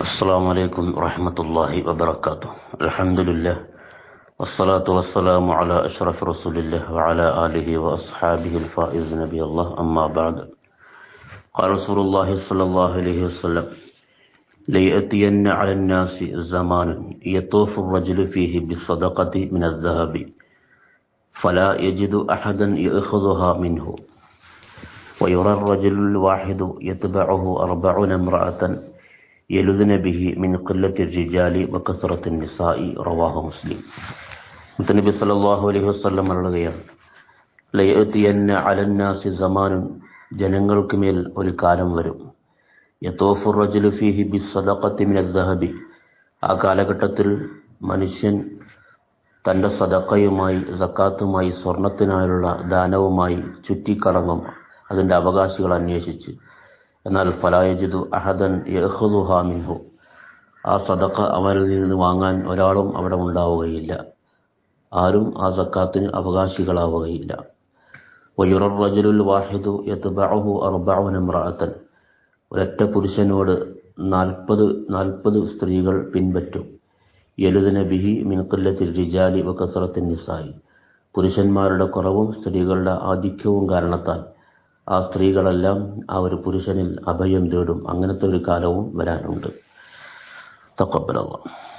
السلام عليكم ورحمة الله وبركاته. الحمد لله والصلاة والسلام على أشرف رسول الله وعلى آله وأصحابه الفائز نبي الله. أما بعد قال رسول الله صلى الله عليه وسلم ليأتين على الناس زمان يطوف الرجل فيه بالصدقة من الذهب فلا يجد أحدا يأخذها منه. ويرى الرجل الواحد يتبعه أربعون امرأة യലുദന ബിഹി മിൻ കൊല്ലത്തിൽ റിജാലി വക്കസുറത്തിൻ നിസായി റവാഹ മുസ്ലിം മുത്തനബി സല്ലല്ലാഹു അലൈഹി വസല്ലം വസ്ലം മരളുകയാണ് ലയത്തിയന്ന അലന്നാസി സമാനും ജനങ്ങൾക്ക് മേൽ ഒരു കാലം വരും. യത്തോഫുർ റജുലു ഫിഹി ബി സദക്കത്തിമിൻ ദഹബി. ആ കാലഘട്ടത്തിൽ മനുഷ്യൻ തന്റെ സദക്കയുമായി സക്കാത്തുമായി സ്വർണത്തിനായുള്ള ദാനവുമായി ചുറ്റിക്കറങ്ങും അതിന്റെ അവകാശികൾ അന്വേഷിച്ച് എന്നാൽ ഫലായജിദു അഹദൻ യഹുദുഹാ മിൻഹു. ആ സദക്ക അവരിൽ നിന്ന് വാങ്ങാൻ ഒരാളും അവിടെ ഉണ്ടാവുകയില്ല. ആരും ആ സക്കാത്തിന് അവകാശികളാവുകയില്ല. വയുറർ റജലുൽ വാഹിദു യത്ബഅഹു അർബഉന ഇംറഅത്തൻ. ഒരൊറ്റ പുരുഷനോട് നാൽപ്പത് നാൽപ്പത് സ്ത്രീകൾ പിൻപറ്റും. യലുദന ബിഹി മിൻ ഖില്ലത്തിൽ റിജാലി വ കസറത്തിൻ നിസായി. പുരുഷന്മാരുടെ കുറവും സ്ത്രീകളുടെ ആധിക്യവും കാരണത്താൽ ആ സ്ത്രീകളെല്ലാം ആ ഒരു പുരുഷനിൽ അഭയം തേടും. അങ്ങനത്തെ ഒരു കാലവും വരാനുണ്ട്. തക്കബലല്ല